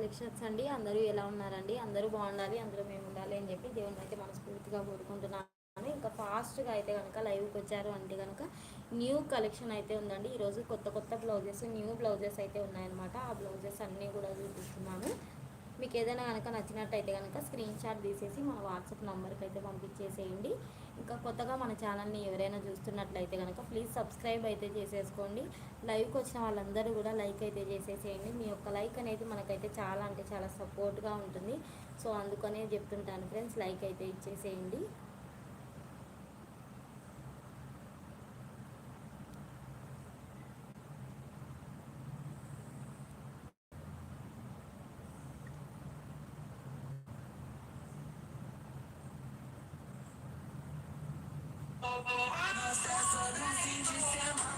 Collections అండి. అందరూ ఎలా ఉన్నారండి? అందరూ బాగుండాలి అందరూ మేము ఉండాలి అని చెప్పి దేవుని అయితే మనస్ఫూర్తిగా కోరుకుంటున్నాను. ఇంకా ఫాస్ట్గా అయితే కనుక లైవ్కి వచ్చారు అంటే కనుక న్యూ కలెక్షన్ అయితే ఉందండి. ఈరోజు కొత్త కొత్త బ్లౌజెస్ న్యూ బ్లౌజెస్ అయితే ఉన్నాయన్నమాట. ఆ బ్లౌజెస్ అన్నీ కూడా చూపిస్తున్నాను. మీకు ఏదైనా కనుక నచ్చినట్టయితే కనుక స్క్రీన్ షాట్ తీసేసి మన వాట్సాప్ నెంబర్కి అయితే పంపించేసేయండి. ఇంకా కొత్తగా మన ఛానల్ని ఎవరైనా చూస్తున్నట్లయితే కనుక ప్లీజ్ సబ్స్క్రైబ్ అయితే చేసేసుకోండి. లైవ్కి వచ్చిన వాళ్ళందరూ కూడా లైక్ అయితే చేసేసేయండి. మీ యొక్క లైక్ అనేది మనకైతే చాలా అంటే చాలా సపోర్ట్గా ఉంటుంది. సో అందుకనే చెప్తుంటాను ఫ్రెండ్స్ లైక్ అయితే ఇచ్చేసేయండి. Nossa, Festa do fim de semana.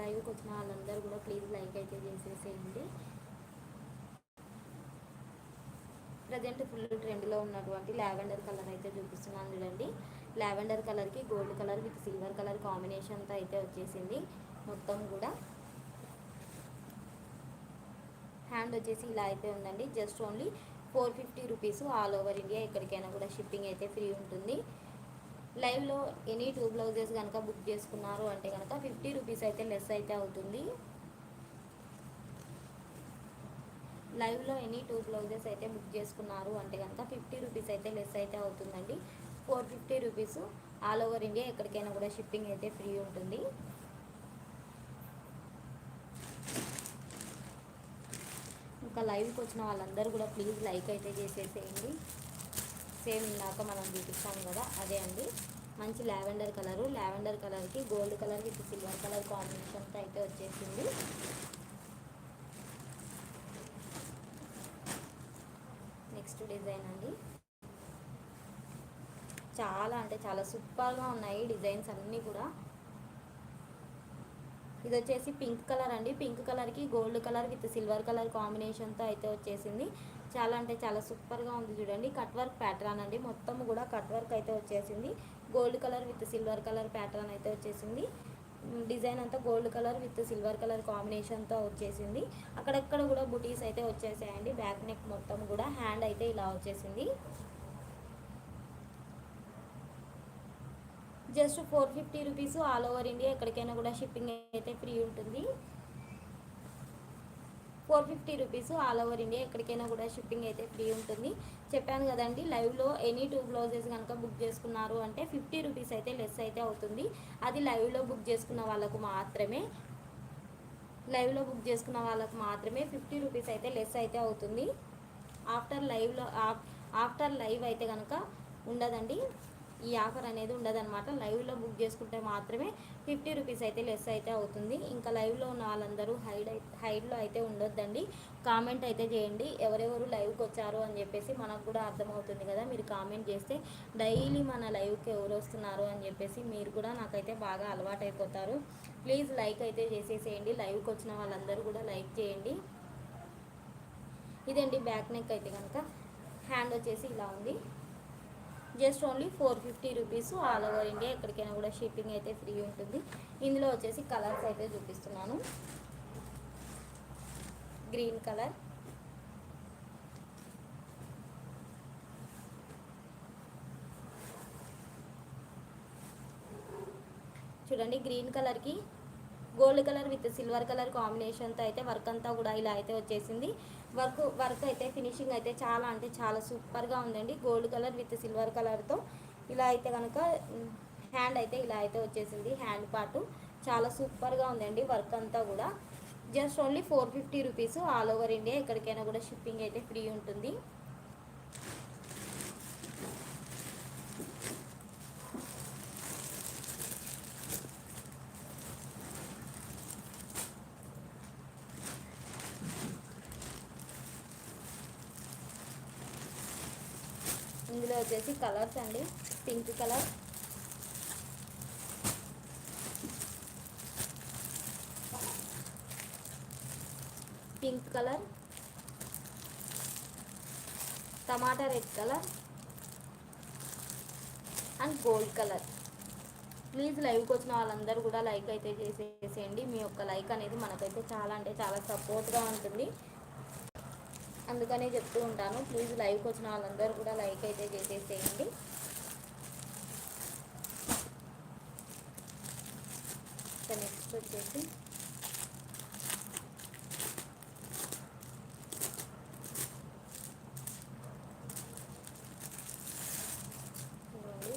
లైవ్కి వచ్చిన వాళ్ళందరూ కూడా ప్లీజ్ లైక్ అయితే చేసేసేయండి. ప్రజెంట్ ఫుల్ ట్రెండ్లో ఉన్నటువంటి లావెండర్ కలర్ అయితే చూపిస్తున్నాను చూడండి. లావెండర్ కలర్కి gold colour with silver colour కాంబినేషన్తో అయితే వచ్చేసింది. మొత్తం కూడా. హ్యాండ్ వచ్చేసి ఇలా అయితే ఉందండి. Just only four fifty rupees all over India ఎక్కడికైనా కూడా షిప్పింగ్ అయితే ఫ్రీ ఉంటుంది. లైవ్లో ఎనీ టూ బ్లౌజెస్ కనుక బుక్ చేసుకున్నారు అంటే కనుక ఫిఫ్టీ రూపీస్ అయితే లెస్ అయితే అవుతుంది. లైవ్లో ఎనీ టూ బ్లౌజెస్ అయితే బుక్ చేసుకున్నారు అంటే కనుక ఫిఫ్టీ రూపీస్ అయితే లెస్ అయితే అవుతుందండి. Four fifty rupees all over India ఎక్కడికైనా కూడా షిప్పింగ్ అయితే ఫ్రీ ఉంటుంది. ఇంకా లైవ్కి వచ్చిన వాళ్ళందరూ కూడా ప్లీజ్ లైక్ అయితే చేసేసేయండి. సేమ్ ఇందాక మనం చూపిస్తాం కదా అదే అండి. మంచి లావెండర్ కలరు. లావెండర్ కలర్కి gold colour with silver colour కాంబినేషన్తో అయితే వచ్చేసింది. నెక్స్ట్ డిజైన్ అండి. చాలా అంటే చాలా సూపర్గా ఉన్నాయి డిజైన్స్ అన్నీ కూడా. ఇది వచ్చేసి పింక్ కలర్ అండి. పింక్ కలర్కి gold colour with silver colour కాంబినేషన్తో అయితే వచ్చేసింది. చాలా అంటే చాలా సూపర్గా ఉంది చూడండి. కట్ వర్క్ ప్యాటర్న్ అండి. మొత్తం కూడా కట్ వర్క్ అయితే వచ్చేసింది. Gold colour with silver colour pattern అయితే వచ్చేసింది. డిజైన్ అంతా gold colour with silver colour కాంబినేషన్తో వచ్చేసింది. అక్కడక్కడ కూడా బుటీస్ అయితే వచ్చేసాయండి. బ్యాక్ నెక్ మొత్తం కూడా హ్యాండ్ అయితే ఇలా వచ్చేసింది. Just four fifty rupees all over India ఎక్కడికైనా కూడా షిప్పింగ్ అయితే ఫ్రీ ఉంటుంది. Four fifty rupees all over India ఎక్కడికైనా కూడా షిప్పింగ్ అయితే ఫ్రీ ఉంటుంది. చెప్పాను కదండి లైవ్లో ఎనీ టూ బ్లౌజెస్ కనుక బుక్ చేసుకున్నారు అంటే ఫిఫ్టీ రూపీస్ అయితే లెస్ అయితే అవుతుంది. అది లైవ్లో బుక్ చేసుకున్న వాళ్ళకు మాత్రమే లైవ్లో బుక్ చేసుకున్న వాళ్ళకు మాత్రమే ఫిఫ్టీ రూపీస్ అయితే లెస్ అయితే అవుతుంది. ఆఫ్టర్ లైవ్లో ఆఫ్టర్ లైవ్ అయితే కనుక ఉండదండి. ఈ ఆఫర్ అనేది ఉండదన్నమాట. లైవ్లో బుక్ చేసుకుంటే మాత్రమే ఫిఫ్టీ రూపీస్ అయితే లెస్ అయితే అవుతుంది. ఇంకా లైవ్లో ఉన్న వాళ్ళందరూ హైడ్ హైడ్లో అయితే ఉండొద్దండి. కామెంట్ అయితే చేయండి. ఎవరెవరు లైవ్కి వచ్చారు అని చెప్పేసి మనకు కూడా అర్థమవుతుంది కదా. మీరు కామెంట్ చేస్తే డైలీ మన లైవ్కి ఎవరు వస్తున్నారు అని చెప్పేసి మీరు కూడా నాకైతే బాగా అలవాటు అయిపోతారు ప్లీజ్ లైక్ అయితే చేసేసేయండి. లైవ్కి వచ్చిన వాళ్ళందరూ కూడా లైక్ చేయండి. ఇదండి బ్యాక్ నెక్ అయితే కనుక. హ్యాండ్ వచ్చేసి ఇలా ఉంది. Just only four fifty rupees all over India ఎక్కడికైనా కూడా షిప్పింగ్ అయితే ఫ్రీ ఉంటుంది. ఇందులో వచ్చేసి కలర్స్ అయితే చూపిస్తున్నాను. Green colour. చూడండి గ్రీన్ కలర్కి gold colour with silver colour కాంబినేషన్తో అయితే వర్క్ అంతా కూడా ఇలా అయితే వచ్చేసింది. వర్క్ వర్క్ అయితే ఫినిషింగ్ అయితే చాలా అంటే చాలా సూపర్గా ఉందండి. గోల్డ్ కలర్ విత్ సిల్వర్ కలర్తో ఇలా అయితే కనుక హ్యాండ్ అయితే ఇలా అయితే వచ్చేసింది. హ్యాండ్ పాటు చాలా సూపర్గా ఉందండి వర్క్ అంతా కూడా. Just only four fifty rupees all over India ఎక్కడికైనా కూడా షిప్పింగ్ అయితే ఫ్రీ ఉంటుంది. ఇందులో వచ్చేసి కలర్స్ అండి. Pink colour. Pink colour. Tomato red colour. And gold colour. Please లైవ్కి వచ్చిన వాళ్ళందరూ కూడా లైక్ అయితే చేసేసేయండి మీ యొక్క లైక్ అనేది మనకైతే చాలా అంటే చాలా సపోర్ట్గా ఉంటుంది. అందుకనే చెప్తూ ఉంటాను. ప్లీజ్ లైవ్కి వచ్చిన వాళ్ళందరూ కూడా లైక్ అయితే చేసేసేయండి. నెక్స్ట్ వచ్చేసి ఇదిగోండి.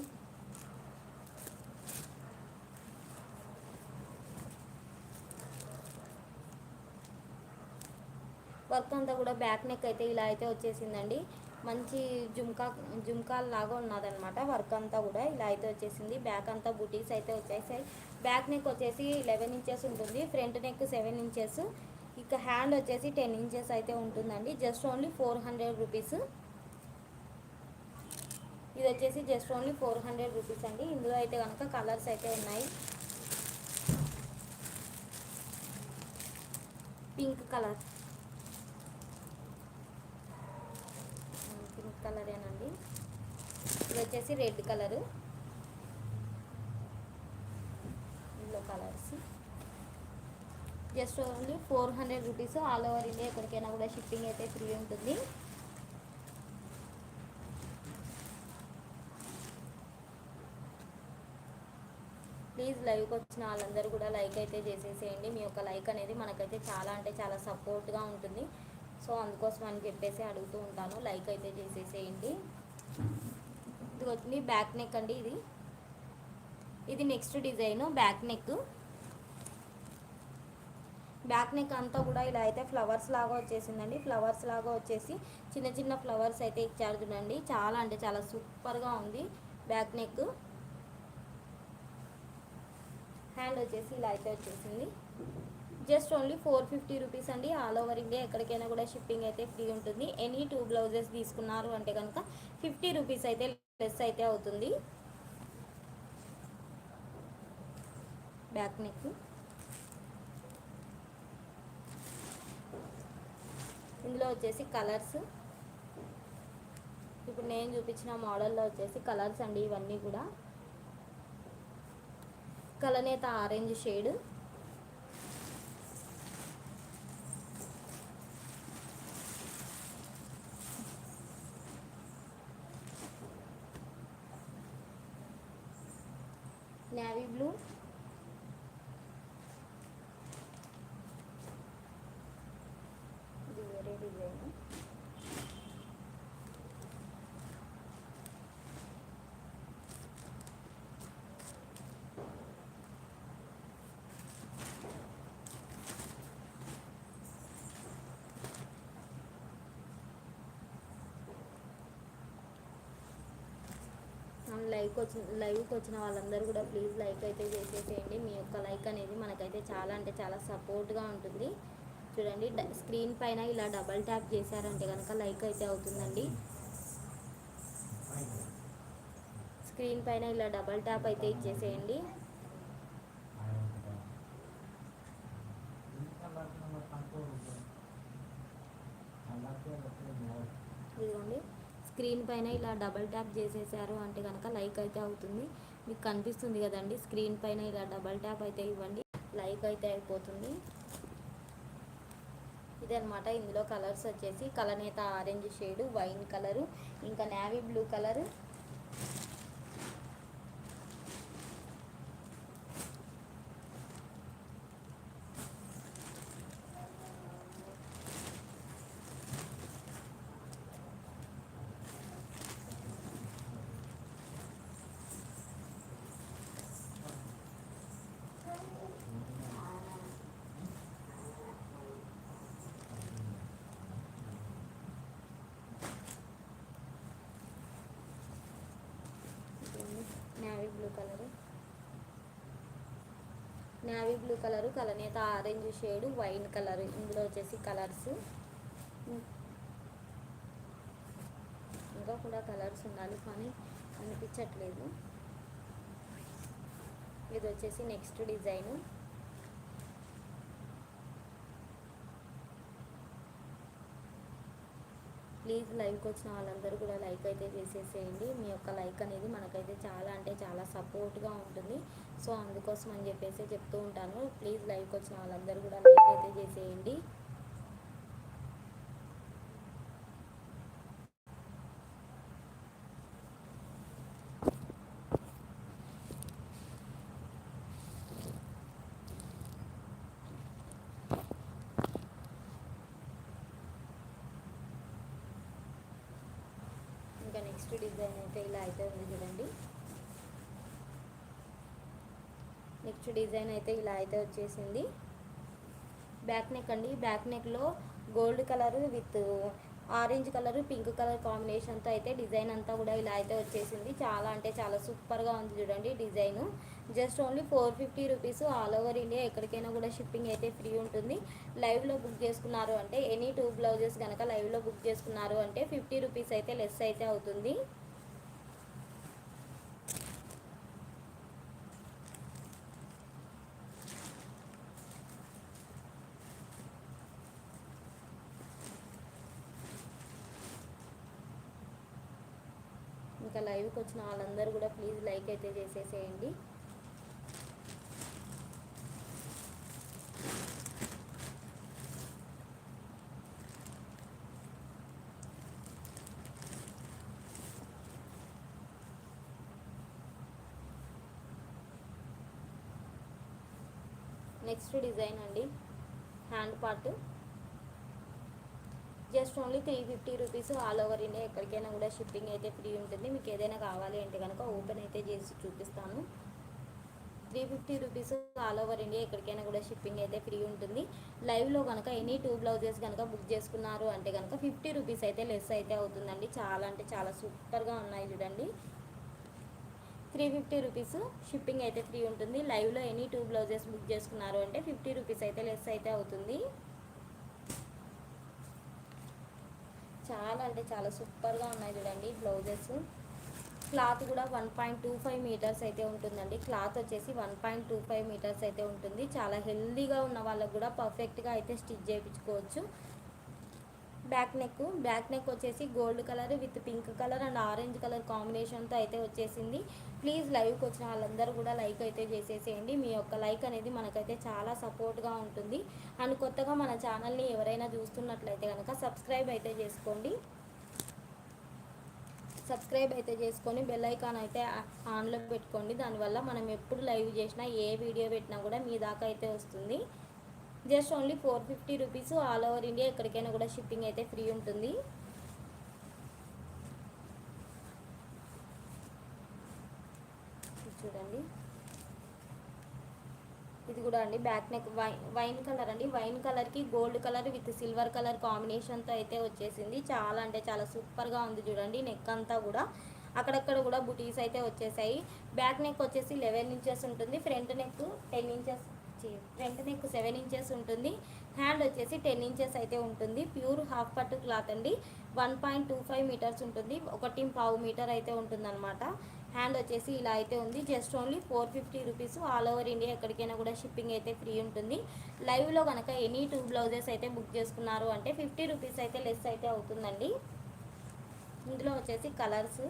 వర్క్ అంతా కూడా బ్యాక్ నెక్ అయితే ఇలా అయితే వచ్చేసిందండి. మంచి జుమ్కా జుమ్కాల లాగా ఉన్నదనమాట వర్క్ అంతా కూడా. ఇలా అయితే వచ్చేసింది. బ్యాక్ అంతా బుటీస్ అయితే వచ్చేసాయి. బ్యాక్ నెక్ వచ్చేసి లెవెన్ ఇంచెస్ ఉంటుంది. ఫ్రంట్ నెక్ సెవెన్ ఇంచెస్ ఇక హ్యాండ్ వచ్చేసి టెన్ ఇంచెస్ అయితే ఉంటుందండి. Just only four hundred rupees. ఇది వచ్చేసి just only four hundred rupees అండి. ఇందులో అయితే కనుక కలర్స్ అయితే ఉన్నాయి. పింక్ కలర్ పింక్ కలరేనండి. ఇది వచ్చేసి రెడ్ కలరు. ఇందులో colours. Just only four hundred rupees all over India ఎక్కడికైనా కూడా షిప్పింగ్ అయితే ఫ్రీ ఉంటుంది. ప్లీజ్ లైవ్కి వచ్చిన వాళ్ళందరూ కూడా లైక్ అయితే చేసేసేయండి. మీ యొక్క లైక్ అనేది మనకైతే చాలా అంటే చాలా సపోర్ట్గా ఉంటుంది. సో అందుకోసం అని చెప్పేసి అడుగుతూ ఉంటాను. లైక్ అయితే చేసేసేయండి. ఇది వచ్చింది బ్యాక్ నెక్ అండి ఇది. ఇది next design back neck back neck అంతా కూడా ఇలా అయితే ఫ్లవర్స్ లాగా వచ్చేసిందండి. ఫ్లవర్స్ లాగా వచ్చేసి చిన్న చిన్న ఫ్లవర్స్ అయితే ఇచ్చారు చూడండి. చాలా అంటే చాలా సూపర్గా ఉంది బ్యాక్ నెక్ హ్యాండ్ వచ్చేసి ఇలా అయితే వచ్చేసింది. Just only four fifty rupees అండి. ఆల్ ఓవర్ ఇండియా ఎక్కడికైనా కూడా షిప్పింగ్ అయితే ఫ్రీ ఉంటుంది. ఎనీ టూ బ్లౌజెస్ తీసుకున్నారు అంటే కనుక ఫిఫ్టీ రూపీస్ అయితే లెస్ అయితే అవుతుంది. Back neck. ఇందులో వచ్చేసి కలర్స్. ఇప్పుడు నేను చూపించిన మోడల్లో వచ్చేసి కలర్స్ అండి ఇవన్నీ కూడా. కలనేత ఆరెంజ్ షేడ్. లైక్ వచ్చిన లైవ్కి వచ్చిన వాళ్ళందరూ కూడా ప్లీజ్ లైక్ అయితే చేసేసేయండి. మీ యొక్క లైక్ అనేది మనకైతే చాలా అంటే చాలా సపోర్ట్గా ఉంటుంది. చూడండి స్క్రీన్ పైన ఇలా డబల్ ట్యాప్ చేశారంటే కనుక లైక్ అయితే అవుతుందండి. స్క్రీన్ పైన ఇలా డబల్ ట్యాప్ అయితే ఇచ్చేసేయండి. పైన ఇలా డబల్ ట్యాప్ చేసేసారు అంటే కనుక లైక్ అయితే అవుతుంది. మీకు కనిపిస్తుంది కదండి స్క్రీన్ పైన ఇలా డబల్ ట్యాప్ అయితే ఇవ్వండి. లైక్ అయితే అయిపోతుంది. ఇదనమాట ఇందులో కలర్స్ వచ్చేసి కలనేత ఆరెంజ్ షేడ్ వైన్ కలరు ఇంకా navy blue colour navy blue colour కలనేత orange shade wine colour ఇందులో వచ్చేసి కలర్స్ ఇంకా కూడా కలర్స్ ఉండాలి కానీ అనిపించట్లేదు. ఇది వచ్చేసి నెక్స్ట్ డిజైన్ ప్లీజ్ లైవ్కి వచ్చిన వాళ్ళందరూ కూడా లైక్ అయితే చేసేసేయండి. మీ యొక్క లైక్ అనేది మనకైతే చాలా అంటే చాలా సపోర్ట్గా ఉంటుంది. సో అందుకోసం అని చెప్పేసి చెప్తూ ఉంటాను. ప్లీజ్ లైవ్కి వచ్చిన వాళ్ళందరూ కూడా లైక్ అయితే చేసేయండి ఇంకా నెక్స్ట్ డిజైన్ అయితే ఇలా అయితే ఉంది చూడండి. నెక్స్ట్ డిజైన్ అయితే ఇలా అయితే వచ్చేసింది. బ్యాక్ నెక్ అండి. Back నెక్లో gold colour with orange colour pink colour కాంబినేషన్తో అయితే డిజైన్ అంతా కూడా ఇలా అయితే వచ్చేసింది. చాలా అంటే చాలా సూపర్గా ఉంది చూడండి design. Just only four fifty rupees all over India ఎక్కడికైనా కూడా షిప్పింగ్ అయితే ఫ్రీ ఉంటుంది. లైవ్లో బుక్ చేసుకున్నారు అంటే ఎనీ టూ బ్లౌజెస్ కనుక లైవ్లో బుక్ చేసుకున్నారు అంటే ఫిఫ్టీ రూపీస్ అయితే లెస్ అయితే అవుతుంది. ఇంకా లైవ్కి వచ్చిన వాళ్ళందరూ కూడా ప్లీజ్ లైక్ అయితే చేసేసేయండి. నెక్స్ట్ డిజైన్ అండి. Hand part. Just only three fifty rupees all over India ఎక్కడికైనా కూడా షిప్పింగ్ అయితే ఫ్రీ ఉంటుంది. మీకు ఏదైనా కావాలి అంటే కనుక ఓపెన్ అయితే చేసి చూపిస్తాను. Three fifty rupees all over India ఎక్కడికైనా కూడా షిప్పింగ్ అయితే ఫ్రీ ఉంటుంది. లైవ్లో కనుక ఎనీ టూ బ్లౌజెస్ కనుక బుక్ చేసుకున్నారు అంటే కనుక ఫిఫ్టీ రూపీస్ అయితే లెస్ అయితే అవుతుందండి. చాలా అంటే చాలా సూపర్గా ఉన్నాయి చూడండి. త్రీ ఫిఫ్టీ రూపీస్ షిప్పింగ్ అయితే ఫ్రీ ఉంటుంది. లైవ్లో ఎనీ టూ బ్లౌజెస్ బుక్ చేసుకున్నారు అంటే ఫిఫ్టీ రూపీస్ అయితే లెస్ అయితే అవుతుంది. చాలా అంటే చాలా సూపర్గా ఉన్నాయి చూడండి బ్లౌజెస్. క్లాత్ కూడా one point two five metres అయితే ఉంటుందండి. క్లాత్ వచ్చేసి one point two five metres అయితే ఉంటుంది. చాలా హెల్దీగా ఉన్న వాళ్ళకు కూడా పర్ఫెక్ట్గా అయితే స్టిచ్ చేయించుకోవచ్చు. Back neck. బ్యాక్ నెక్ వచ్చేసి gold colour with pink colour and orange colour కాంబినేషన్తో అయితే వచ్చేసింది. ప్లీజ్ లైవ్కి వచ్చిన వాళ్ళందరూ కూడా లైక్ అయితే చేసేసేయండి. మీ యొక్క లైక్ అనేది మనకైతే చాలా సపోర్ట్గా ఉంటుంది. అండ్ కొత్తగా మన ఛానల్ని ఎవరైనా చూస్తున్నట్లయితే కనుక సబ్స్క్రైబ్ అయితే చేసుకోండి. సబ్స్క్రైబ్ అయితే చేసుకొని బెల్ ఐకాన్ అయితే ఆన్లో పెట్టుకోండి. దానివల్ల మనం ఎప్పుడు లైవ్ చేసినా ఏ వీడియో పెట్టినా కూడా మీ దాకా అయితే వస్తుంది. Just only four fifty rupees all over India ఎక్కడికైనా కూడా షిప్పింగ్ అయితే ఫ్రీ ఉంటుంది. చూడండి. ఇది కూడా అండి back neck wine wine colour అండి. వైన్ కలర్కి gold colour with silver colour కాంబినేషన్తో అయితే వచ్చేసింది. చాలా అంటే చాలా సూపర్గా ఉంది చూడండి నెక్ అంతా కూడా. అక్కడక్కడ కూడా బుటీస్ అయితే వచ్చేసాయి. బ్యాక్ నెక్ వచ్చేసి లెవెన్ ఇంచెస్ ఉంటుంది. Front neck ten inches front neck seven inches ఉంటుంది. హ్యాండ్ వచ్చేసి టెన్ ఇంచెస్ అయితే ఉంటుంది. ప్యూర్ హాఫ్ పట్టు క్లాత్ అండి. One point two five metres ఉంటుంది. ఒకటి పావు మీటర్ అయితే ఉంటుందన్నమాట. హ్యాండ్ వచ్చేసి ఇలా అయితే ఉంది. Just only four fifty rupees all over India ఎక్కడికైనా కూడా షిప్పింగ్ అయితే ఫ్రీ ఉంటుంది. లైవ్లో కనుక ఎనీ టూ బ్లౌజెస్ అయితే బుక్ చేసుకున్నారు అంటే ఫిఫ్టీ రూపీస్ అయితే లెస్ అయితే అవుతుందండి. ఇందులో వచ్చేసి colours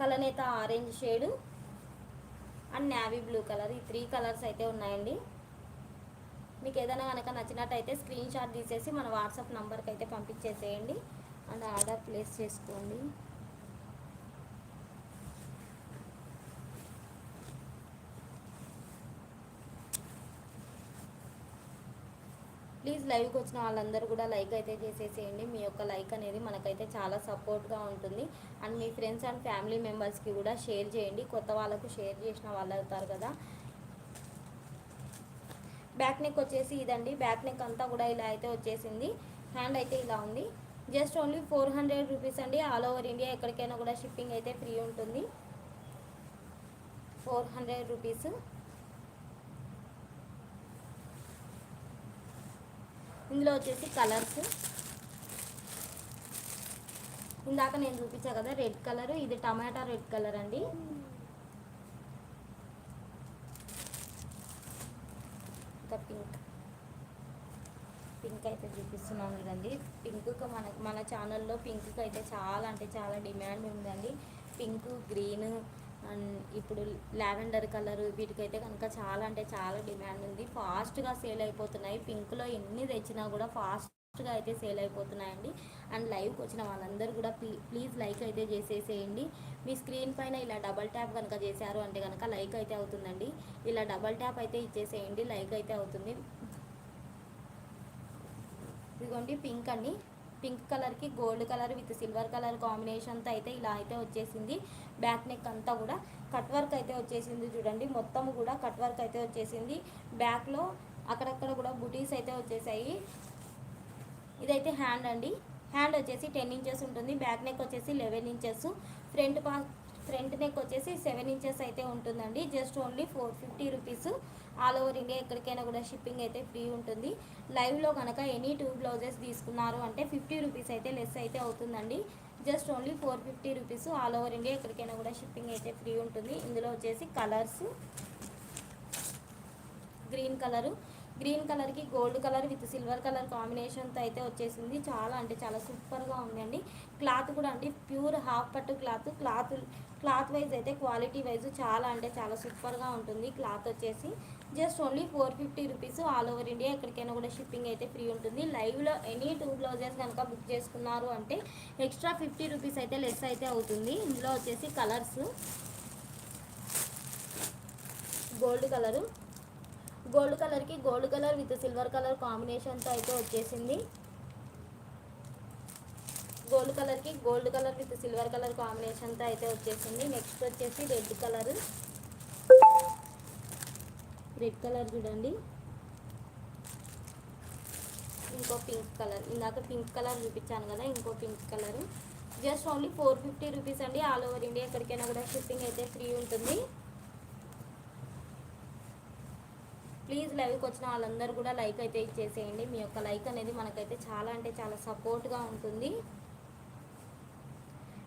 కలనేత orange shade and navy blue colour ఈ త్రీ కలర్స్ అయితే ఉన్నాయండి. మీకు ఏదైనా కనుక నచ్చినట్టయితే స్క్రీన్ షాట్ తీసేసి మన వాట్సాప్ నెంబర్కి అయితే పంపించేసేయండి. అండ్ ఆర్డర్ ప్లేస్ చేసుకోండి. ప్లీజ్ లైవ్కి వచ్చిన వాళ్ళందరూ కూడా లైక్ అయితే చేసేసేయండి. మీ యొక్క లైక్ అనేది మనకైతే చాలా సపోర్ట్గా ఉంటుంది. అండ్ మీ ఫ్రెండ్స్ అండ్ ఫ్యామిలీ మెంబర్స్కి కూడా షేర్ చేయండి. కొత్త వాళ్ళకు షేర్ చేసిన వాళ్ళు అవుతారు కదా. బ్యాక్ నెక్ వచ్చేసి ఇదండి. బ్యాక్ నెక్ అంతా కూడా ఇలా అయితే వచ్చేసింది. హ్యాండ్ అయితే ఇలా ఉంది. Just only four hundred rupees అండి. ఆల్ ఓవర్ ఇండియా ఎక్కడికైనా కూడా షిప్పింగ్ అయితే ఫ్రీ ఉంటుంది. Four hundred rupees. ఇందులో వచ్చేసి కలర్స్. ఇందాక నేను చూపించా కదా రెడ్ కలర్. ఇది టమాటా రెడ్ కలర్ అండి. ఇంకా పింక్. పింక్ అయితే చూపిస్తున్నాను కదండి పింక్ మన మన ఛానల్లో పింక్కి అయితే చాలా అంటే చాలా డిమాండ్ ఉందండి. పింక్ గ్రీన్ అండ్ ఇప్పుడు లావెండర్ కలర్ వీటికైతే కనుక చాలా అంటే చాలా డిమాండ్ ఉంది. ఫాస్ట్గా సేల్ అయిపోతున్నాయి. పింక్లో ఎన్ని తెచ్చినా కూడా ఫాస్ట్గా అయితే సేల్ అయిపోతున్నాయండి. అండ్ లైవ్కి వచ్చిన వాళ్ళందరూ కూడా ప్లీజ్ లైక్ అయితే చేసేసేయండి. మీ స్క్రీన్ పైన ఇలా డబల్ ట్యాప్ కనుక చేశారు అంటే కనుక లైక్ అయితే అవుతుందండి. ఇలా డబల్ ట్యాప్ అయితే ఇచ్చేసేయండి. లైక్ అయితే అవుతుంది. ఇదిగోండి పింక్ అండి. పింక్ కలర్కి gold colour with silver colour కాంబినేషన్తో అయితే ఇలా అయితే వచ్చేసింది. బ్యాక్ నెక్ అంతా కూడా కట్ వర్క్ అయితే వచ్చేసింది చూడండి. మొత్తం కూడా కట్ వర్క్ అయితే వచ్చేసింది. బ్యాక్లో అక్కడక్కడ కూడా బుటీస్ అయితే వచ్చేసాయి. ఇదైతే హ్యాండ్ అండి. హ్యాండ్ వచ్చేసి టెన్ ఇంచెస్ ఉంటుంది. బ్యాక్ నెక్ వచ్చేసి లెవెన్ ఇంచెస్. ఫ్రంట్ పా ఫ్రంట్ నెక్ వచ్చేసి సెవెన్ ఇంచెస్ అయితే ఉంటుందండి. Just only four fifty rupees. All over India ఎక్కడికైనా కూడా షిప్పింగ్ అయితే ఫ్రీ ఉంటుంది. లైవ్లో కనుక ఎనీ టూ బ్లౌజెస్ తీసుకున్నారు అంటే ఫిఫ్టీ రూపీస్ అయితే లెస్ అయితే అవుతుందండి. Just only four fifty rupees all over India ఎక్కడికైనా కూడా షిప్పింగ్ అయితే ఫ్రీ ఉంటుంది. ఇందులో వచ్చేసి కలర్స్ గ్రీన్ కలరు గ్రీన్ కలర్కి gold colour with silver colour కాంబినేషన్తో అయితే వచ్చేసింది. చాలా అంటే చాలా సూపర్గా ఉందండి. క్లాత్ కూడా అండి ప్యూర్ హాఫ్ పట్టు క్లాత్. క్లాత్ క్లాత్ వైజ్ అయితే క్వాలిటీ వైజ్ చాలా అంటే చాలా సూపర్గా ఉంటుంది క్లాత్ వచ్చేసి. Just only four fifty rupees all over India ఎక్కడికైనా కూడా షిప్పింగ్ అయితే ఫ్రీ ఉంటుంది. లైవ్లో ఎనీ టూ బ్లౌజెస్ కనుక బుక్ చేసుకున్నారు అంటే ఎక్స్ట్రా ఫిఫ్టీ రూపీస్ అయితే లెస్ అయితే అవుతుంది. ఇందులో వచ్చేసి కలర్స్. Gold colour. గోల్డ్ కలర్కి gold colour with silver colour కాంబినేషన్తో అయితే వచ్చేసింది. గోల్డ్ కలర్కి gold colour with silver colour కాంబినేషన్తో అయితే వచ్చేసింది. నెక్స్ట్ వచ్చేసి రెడ్ కలర్. రెడ్ కలర్ చూడండి. ఇంకో పింక్ కలర్. ఇందాక పింక్ కలర్ చూపించాను కదా ఇంకో pink colour. Just only four fifty rupees అండి. ఆల్ ఓవర్ ఇండియా ఎక్కడికైనా కూడా షిప్పింగ్ అయితే ఫ్రీ ఉంటుంది. ప్లీజ్ లైవ్కి వచ్చిన వాళ్ళందరూ కూడా లైక్ అయితే ఇచ్చేసేయండి. మీ యొక్క లైక్ అనేది మనకైతే చాలా అంటే చాలా సపోర్ట్గా ఉంటుంది.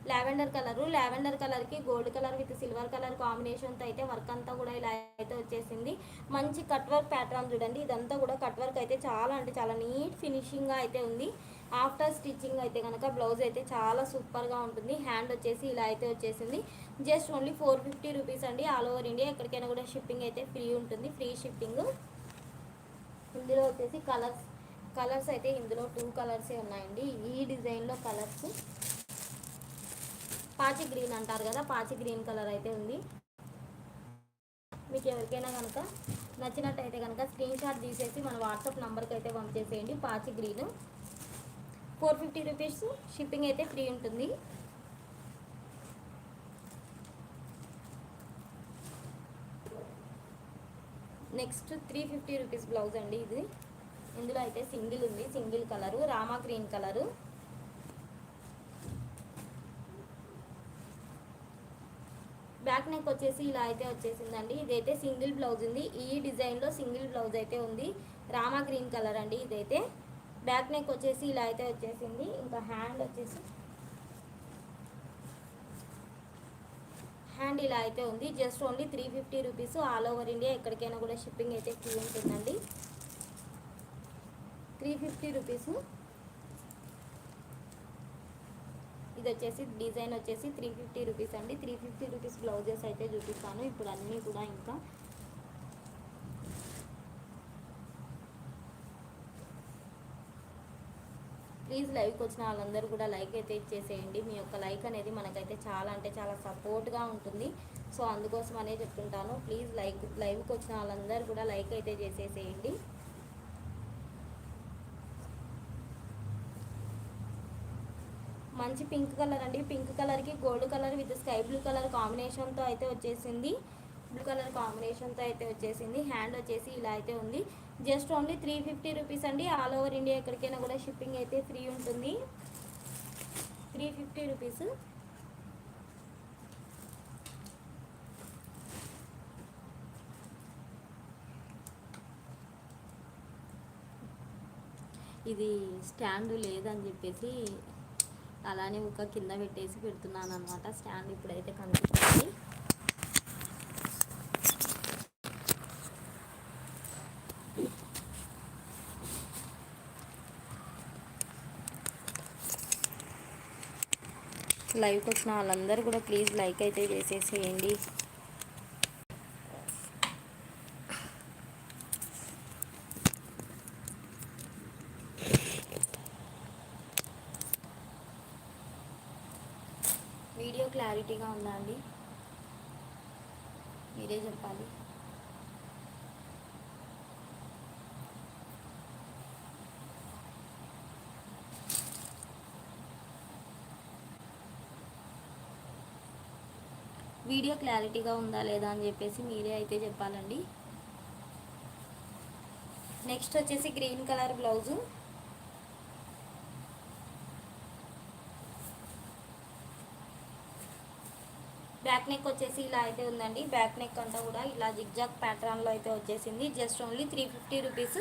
Lavender colour. లావెండర్ కలర్కి gold colour with silver colour కాంబినేషన్తో అయితే వర్క్ అంతా కూడా ఇలా అయితే వచ్చేసింది. మంచి కట్ వర్క్ ప్యాటర్న్ చూడండి. ఇదంతా కూడా కట్ వర్క్ అయితే చాలా అంటే చాలా నీట్ ఫినిషింగ్గా అయితే ఉంది. ఆఫ్టర్ స్టిచ్చింగ్ అయితే కనుక బ్లౌజ్ అయితే చాలా సూపర్గా ఉంటుంది. హ్యాండ్ వచ్చేసి ఇలా అయితే వచ్చేసింది. Just only four fifty rupees అండి ఆల్ ఓవర్ ఇండియా ఎక్కడికైనా కూడా షిప్పింగ్ అయితే ఫ్రీ ఉంటుంది ఫ్రీ షిప్పింగ్. ఇందులో వచ్చేసి కలర్స్ కలర్స్ అయితే ఇందులో టూ కలర్సే ఉన్నాయండి. ఈ డిజైన్లో కలర్స్. పాచి గ్రీన్ అంటారు కదా పాచి గ్రీన్ కలర్ అయితే ఉంది. మీకు ఎవరికైనా కనుక నచ్చినట్టయితే కనుక స్క్రీన్ షాట్ తీసేసి మన వాట్సాప్ నెంబర్కి అయితే పంపించేసేయండి పాచి green. Four fifty rupees shipping అయితే ఫ్రీ ఉంటుంది. Next three fifty rupees blouse అండి ఇది. ఇందులో అయితే సింగిల్ ఉంది. Single colour Rama green colour. Back neck వచ్చేసి ఇలా అయితే వచ్చేసిందండి. ఇదైతే సింగిల్ బ్లౌజ్ ఉంది. ఈ డిజైన్లో సింగిల్ బ్లౌజ్ అయితే ఉంది. రామా గ్రీన్ కలర్ అండి ఇదైతే. బ్యాక్ నెక్ వచ్చేసి ఇలా అయితే వచ్చేసింది. ఇంకా హ్యాండ్ వచ్చేసి చూడండి ఇలా అయితే ఉంది. Just only three fifty rupees all over India ఎక్కడికైనా కూడా షిప్పింగ్ అయితే ఫ్రీ ఉంటుందండి. త్రీ ఫిఫ్టీ రూపీస్ ఇది వచ్చేసి డిజైన్ వచ్చేసి త్రీ ఫిఫ్టీ రూపీస్ అండి. త్రీ ఫిఫ్టీ రూపీస్ బ్లౌజెస్ అయితే చూపిస్తాను. ఇప్పుడు అన్నీ కూడా ఇంకా ప్లీజ్ లైవ్కి వచ్చిన వాళ్ళందరూ కూడా లైక్ అయితే ఇచ్చేసేయండి. మీ యొక్క లైక్ అనేది మనకైతే చాలా అంటే చాలా సపోర్ట్గా ఉంటుంది. సో అందుకోసం అనే చెప్తుంటాను. ప్లీజ్ లైక్ లైవ్కి వచ్చిన వాళ్ళందరూ కూడా లైక్ అయితే చేసేసేయండి. మంచి పింక్ కలర్ అండి. పింక్ కలర్కి gold colour with sky blue colour కాంబినేషన్తో అయితే వచ్చేసింది. బ్లూ కలర్ కాంబినేషన్తో అయితే వచ్చేసింది. హ్యాండ్ వచ్చేసి ఇలా అయితే ఉంది. Just only three fifty rupees అండి. ఆల్ ఓవర్ ఇండియా ఎక్కడికైనా కూడా షిప్పింగ్ అయితే ఫ్రీ ఉంటుంది. Three fifty rupees. ఇది స్టాండ్ లేదని చెప్పేసి అలానే ఒక కింద పెట్టేసి పెడుతున్నాను అనమాట స్టాండ్ ఇప్పుడైతే కనిపిస్తుంది. లైవ్కి వచ్చిన వాళ్ళందరూ కూడా ప్లీజ్ లైక్ అయితే చేసేసేయండి. వీడియో క్లారిటీగా ఉందా అండి? మీరే చెప్పాలి. వీడియో క్లారిటీగా ఉందా లేదా అని చెప్పేసి మీరే అయితే చెప్పాలండి. నెక్స్ట్ వచ్చేసి green colour blouse. Back neck వచ్చేసి ఇలా అయితే ఉందండి. బ్యాక్ నెక్ అంతా కూడా ఇలా జిగ్జాగ్ ప్యాటర్న్లో అయితే వచ్చేసింది. Just only three fifty rupees.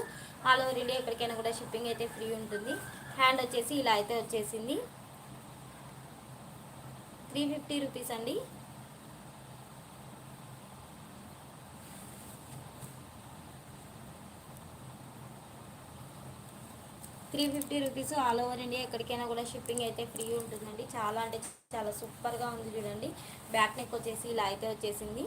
All over India ఎక్కడికైనా కూడా షిప్పింగ్ అయితే ఫ్రీ ఉంటుంది. హ్యాండ్ వచ్చేసి ఇలా అయితే వచ్చేసింది. త్రీ ఫిఫ్టీ రూపీస్ అండి. Three fifty rupees all over India ఎక్కడికైనా కూడా షిప్పింగ్ అయితే ఫ్రీ ఉంటుందండి. చాలా అంటే చాలా సూపర్గా ఉంది చూడండి. బ్యాక్ నెక్ వచ్చేసి ఇలా అయితే వచ్చేసింది.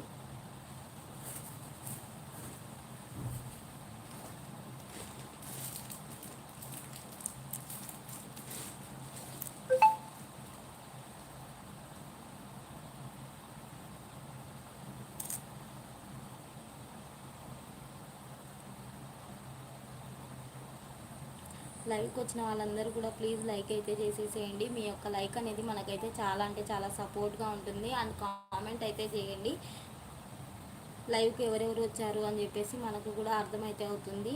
లైవ్కి వచ్చిన వాళ్ళందరూ కూడా ప్లీజ్ లైక్ అయితే చేసేసేయండి. మీ యొక్క లైక్ అనేది మనకైతే చాలా అంటే చాలా సపోర్ట్గా ఉంటుంది. అండ్ కామెంట్ అయితే చేయండి. లైవ్కి ఎవరెవరు వచ్చారు అని చెప్పేసి మనకు కూడా అర్థమైతే అవుతుంది.